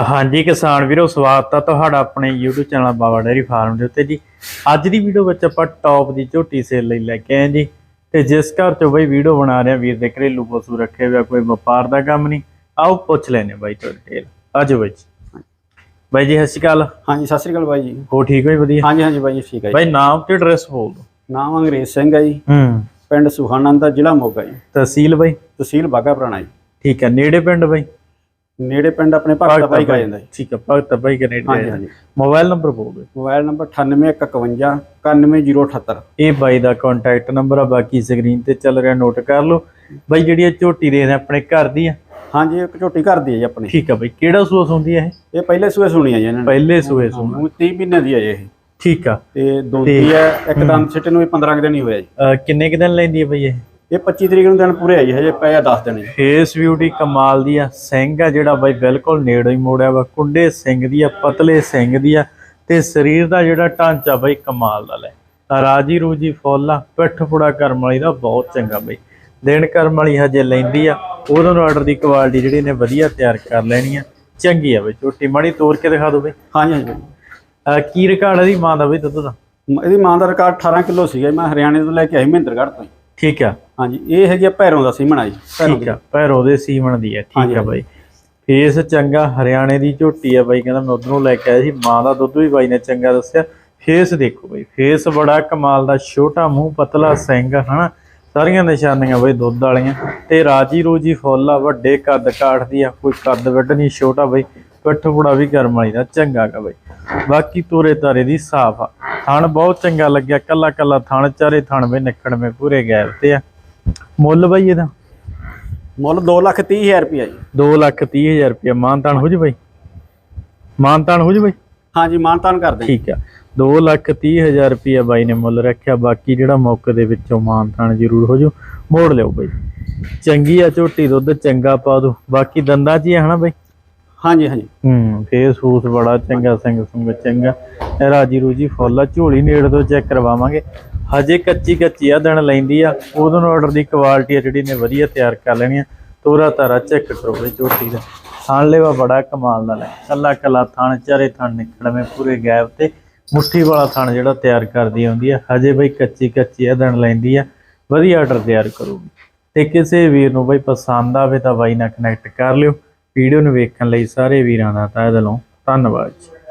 ਹਾਂਜੀ ਕਿਸਾਨ ਵੀਰੋ ਸਵਾਗਤ ਆ ਤੁਹਾਡਾ ਆਪਣੇ YouTube channel Baba dairy farm ਦੇ ਉੱਤੇ ਜੀ। ਅੱਜ ਦੀ ਵੀਡੀਓ ਵਿੱਚ ਆਪਾਂ ਟੌਪ ਦੀ ਝੋਟੀ ਸੇਲ ਲਈ ਲੈ ਕੇ ਆਏ ਜੀ। ਤੇ ਜਿਸ ਘਰ ਚੋਂ ਬਈ ਵੀਡੀਓ ਬਣਾ ਰਿਹਾ ਵੀਰ ਦੇ ਘਰੇਲੂ ਪਸ਼ੂ ਰੱਖੇ ਹੋਇਆ ਕੋਈ ਵਪਾਰ ਦਾ ਕੰਮ ਨਹੀਂ। ਆਓ ਪੁੱਛ ਲੈਨੇ ਬਾਈ ਤੋਂ ਡਿਟੇਲ ਆਜੋ ਬਾਈ ਜੀ। ਬਾਈ ਜੀ ਸਤਿ ਸ਼੍ਰੀ ਅਕਾਲ। ਹਾਂਜੀ ਸਤਿ ਸ੍ਰੀ ਅਕਾਲ ਬਾਈ ਜੀ। ਹੋ ਠੀਕ ਹੋਈ ਵਧੀਆ? ਹਾਂਜੀ ਹਾਂਜੀ ਬਾਈ ਜੀ ਠੀਕ ਹੈ ਬਾਈ ਨਾਮ ਤੇ ਐਡਰੈਸ ਬੋਲ ਦੋ ਨਾਮ ਅੰਗਰੇਜ਼ ਸਿੰਘ ਹੈ ਜੀ। ਹੂੰ। ਪਿੰਡ ਸੁਹਾਨੰਦ ਦਾ ਜ਼ਿਲ੍ਹਾ ਮੋਗਾ ਜੀ। ਤਹਿਸੀਲ ਬਾਈ? ਤਹਿਸੀਲ ਬਾਗਾ ਪੁਰਾਣਾ ਜੀ। ਠੀਕ ਹੈ ਨੇੜੇ ਪਿੰਡ ਬਾਈ? ਨੇੜੇ ਪਿੰਡ ਆਪਣੇ ਭਗਤਾ ਬਾਈ ਕਾ ਜਾਂਦਾ ਜੀ। ਠੀਕ ਹੈ ਭਗਤ ਹਾਂਜੀ ਕੈਨੇਡਾ ਹਾਂਜੀ। ਮੋਬਾਈਲ ਨੰਬਰ ਬੋਲ ਮੋਬਾਈਲ ਨੰਬਰ 9851 91078 ਇਹ ਬਾਈ ਦਾ ਕੰਟੈਕਟ ਨੰਬਰ ਆ ਬਾਕੀ ਸਕਰੀਨ ਤੇ ਚੱਲ ਰਿਹਾ ਨੋਟ ਕਰ ਲਓ। ਬਾਈ ਜਿਹੜੀ ਇਹ ਝੋਟੀ ਦੇ ਨੇ ਆਪਣੇ ਘਰ ਦੀ ਆ? ਹਾਂਜੀ ਇੱਕ ਝੋਟੀ ਘਰ ਦੀ ਹੈ ਜੀ ਆਪਣੀ। ਠੀਕ ਆ ਬਾਈ ਕਿਹੜਾ ਸੂਸ ਹੁੰਦੀ ਹੈ ਇਹ? ਇਹ ਪਹਿਲੇ ਸੂਏ ਸੁਣੀ ਆ ਜੀ ਇਹਨਾਂ ਨੇ। ਪਹਿਲੇ ਸੂਏ ਸੁਣ। ਹੁਣ 30 ਮਹੀਨੇ ਦੀ ਹੈ ਜੀ ਇਹ। ਠੀਕ ਆ। ਤੇ ਦੋਤੀ ਹੈ ਇੱਕ ਸਿੱਟੇ ਨੂੰ ਵੀ 15 ਕੁ ਦਿਨ ਹੀ ਹੋਇਆ ਜੀ। ਕਿੰਨੇ ਕੁ ਦਿਨ ਲੈਂਦੀ ਹੈ ਬਾਈ ਇਹ? ਇਹ 25 ਤਰੀਕ ਨੂੰ ਦਿਨ ਪੂਰੇ ਆ ਜੀ ਹਜੇ ਪਏ ਆ 10 ਦਿਨ ਜੀ। ਫੇਸ ਬਿਊਟੀ ਕਮਾਲ ਦੀ ਆ ਸਿੰਘ ਆ ਜਿਹੜਾ ਬਾਈ ਬਿਲਕੁਲ ਨੇੜੇ ਹੀ ਮੋੜਿਆ ਵਾ ਕੁੰਡੇ ਸਿੰਘ ਦੀ ਆ ਪਤਲੇ ਸਿੰਘ ਦੀ ਆ ਤੇ ਸਰੀਰ ਦਾ ਜਿਹੜਾ ਢਾਂਚਾ ਬਾਈ ਕਮਾਲ ਦਾ ਲੈ। ਰਾਜੀ ਰੂਜੀ ਫੁੱਲ ਆ ਪਿੱਠ ਫੁੜਾ ਕਰਮ ਵਾਲੀ ਦਾ ਬਹੁਤ ਚੰਗਾ ਬਾਈ। ਦੇਣ ਕਰਮ ਵਾਲੀ ਹਜੇ ਲੈਂਦੀ ਆ ਉਹਦੋਂ ਆਰਡਰ ਦੀ ਕੁਆਲਿਟੀ ਜਿਹੜੀ ਨੇ ਵਧੀਆ ਤਿਆਰ ਕਰ ਲੈਣੀ ਆ। ਚੰਗੀ ਆ ਬਾਈ ਝੋਟੀ ਮਾੜੀ ਤੋੜ ਕੇ ਦਿਖਾ ਦਿਓ ਬਾਈ। ਹਾਂਜੀ ਹਾਂਜੀ। ਅਹ ਕੀ ਰਿਕਾਰਡ ਆ ਦੀ ਮਾਂ ਦਾ ਬਾਈ ਦੁੱਧ ਦਾ? ਮ- ਇਹਦੀ ਮਾਂ ਦਾ ਰਿਕਾਰਡ 18 ਕਿਲੋ ਸੀਗਾ ਜੀ, ਮੈਂ ਹਰਿਆਣੇ ਤੋਂ ਲੈ ਕੇ ਆਈ ਮਹਿੰਦਰਗੜ੍ਹ ਤੋਂ ਜੀ। ਠੀਕ ਆ। ਹਾਂਜੀ ਇਹ ਹੈਗੀ ਆ ਭੈਰੋਂ ਦਾ ਸੀਮਣਾ ਜੀ ਭੈਰੋਂ ਠੀਕ ਆ ਭੈਰੋ ਦੇ ਸੀਮਣ ਦੀ ਆ ਠੀਕ ਹਾਂਜੀ, ਆ ਬਾਈ। ਫੇਸ ਚੰਗਾ ਹਰਿਆਣੇ ਦੀ ਝੋਟੀ ਆ ਬਾਈ ਕਹਿੰਦਾ ਮੈਂ ਉਧਰੋਂ ਲੈ ਕੇ ਆਇਆ ਸੀ ਮਾਂ ਦਾ ਦੁੱਧ ਵੀ ਬਾਈ ਨੇ ਚੰਗਾ ਦੱਸਿਆ। ਫੇਸ ਦੇਖੋ ਬਾਈ ਫੇਸ ਬੜਾ ਕਮਾਲ ਦਾ ਛੋਟਾ ਮੂੰਹ ਪਤਲਾ ਸਿੰਘ ਹਨਾ। ਸਾਰੀਆਂ ਨਿਸ਼ਾਨੀਆਂ ਬਾਈ ਦੁੱਧ ਵਾਲੀਆਂ। ਤੇ ਰਾਜੀ ਰੋਜੀ ਫੁੱਲ ਆ ਵੱਡੇ ਕੱਦ ਕਾਠ ਦੀ ਆ ਕੋਈ ਕੱਦ ਵੱਡ ਨਹੀਂ ਛੋਟਾ ਬਾਈ। ਪਿੱਠ ਪੁੜਾ ਵੀ ਕਰਮ ਵਾਲੀ ਦਾ ਚੰਗਾ ਗਾ ਬਾਈ। ਬਾਕੀ ਤੋਰੇ ਤਾਰੇ ਦੀ ਸਾਫ਼ ਆ। ਥਣ ਬਹੁਤ ਚੰਗਾ ਲੱਗਿਆ ਕੱਲਾ ਕੱਲਾ ਥਣ ਚਾਰੇ ਥਣ ਵੇ ਨਿਕੜਵੇਂ ਪੂਰੇ ਗੈਰ ਤੇ ਆ। ਮੁੱਲ ਬਾਈ ਇਹਦਾ? ਮੁੱਲ 2 ਲੱਖ 30 ਹਜ਼ਾਰ ਰੁਪਇਆ ਜੀ। 2 ਲੱਖ 30 ਹਜ਼ਾਰ ਰੁਪਇਆ। ਮਾਨਤਾਨ ਹੋ ਜੂ ਬਾਈ? ਮਾਨਤਾਨ ਹੋ ਜੂ ਬਾਈ? ਹਾਂਜੀ ਮਾਨਤਾਨ ਕਰਦੇ ਠੀਕ ਆ। 2 ਲੱਖ 30 ਹਜ਼ਾਰ ਰੁਪਇਆ ਬਾਈ ਨੇ ਮੁੱਲ ਰੱਖਿਆ। ਬਾਕੀ ਜਿਹੜਾ ਮੌਕੇ ਦੇ ਵਿੱਚੋਂ ਮਾਨਤਾਨ ਜ਼ਰੂਰ ਹੋ ਜੂ। ਮੋੜ ਲਿਓ ਬਾਈ। ਚੰਗੀ ਆ ਝੋਟੀ ਦੁੱਧ ਚੰਗਾ ਪਾ ਦੋ। ਬਾਕੀ ਦੰਦਾਂ 'ਚ ਹੀ ਆ ਹਨਾ ਬਾਈ? ਹਾਂਜੀ ਹਾਂਜੀ। ਹੂੰ ਫੇਸ ਫੂਸ ਬੜਾ ਚੰਗਾ ਸਿੰਘ ਸੁੰਗ ਚੰਗਾ। ਰਾਜੀ ਰੂਜੀ ਫੁੱਲ ਆ, ਝੋਲੀ ਨੇੜ ਤੋਂ ਚੈੱਕ ਕਰਵਾਵਾਂਗੇ। ਹਜੇ ਕੱਚੀ ਕੱਚੀ ਆ, ਦਿਨ ਲੈਂਦੀ ਆ। ਉਦੋਂ ਆਰਡਰ ਦੀ ਕੁਆਲਿਟੀ ਆ ਜਿਹੜੀ ਨੇ ਵਧੀਆ ਤਿਆਰ ਕਰ ਲੈਣੀ ਆ। ਤੋਰਾ ਤਾਰਾ ਚੈੱਕ ਕਰੋ ਵੀ ਝੋਟੀ ਦਾ। ਥਣ ਲੈਵਾ ਬੜਾ ਕਮਾਲ ਦਾ ਲੈ ਕੱਲਾ ਕੱਲਾ ਥਣ, ਚਾਰੇ ਥਣ ਨਿਕਲਵੇਂ ਪੂਰੇ ਗੈਪ ਤੇ ਮੁੱਠੀ ਵਾਲਾ ਥਣ ਜਿਹੜਾ ਤਿਆਰ ਕਰਦੀ ਆਉਂਦੀ ਆ। ਹਜੇ ਬਈ ਕੱਚੀ ਕੱਚੀ ਆ, ਦਿਨ ਲੈਂਦੀ ਆ। ਵਧੀਆ ਆਰਡਰ ਤਿਆਰ ਕਰੂਗੀ। ਤੇ ਕਿਸੇ ਵੀਰ ਨੂੰ ਬਈ ਪਸੰਦ ਆਵੇ ਤਾਂ ਬਾਈ ਨਾਲ ਕਨੈਕਟ ਕਰ ਲਿਓ। ਵੀਡੀਓ ਨੂੰ ਵੇਖਣ ਲਈ ਸਾਰੇ ਵੀਰਾਂ ਦਾ ਤਹਿ ਦਿਲੋਂ ਧੰਨਵਾਦ ਜੀ।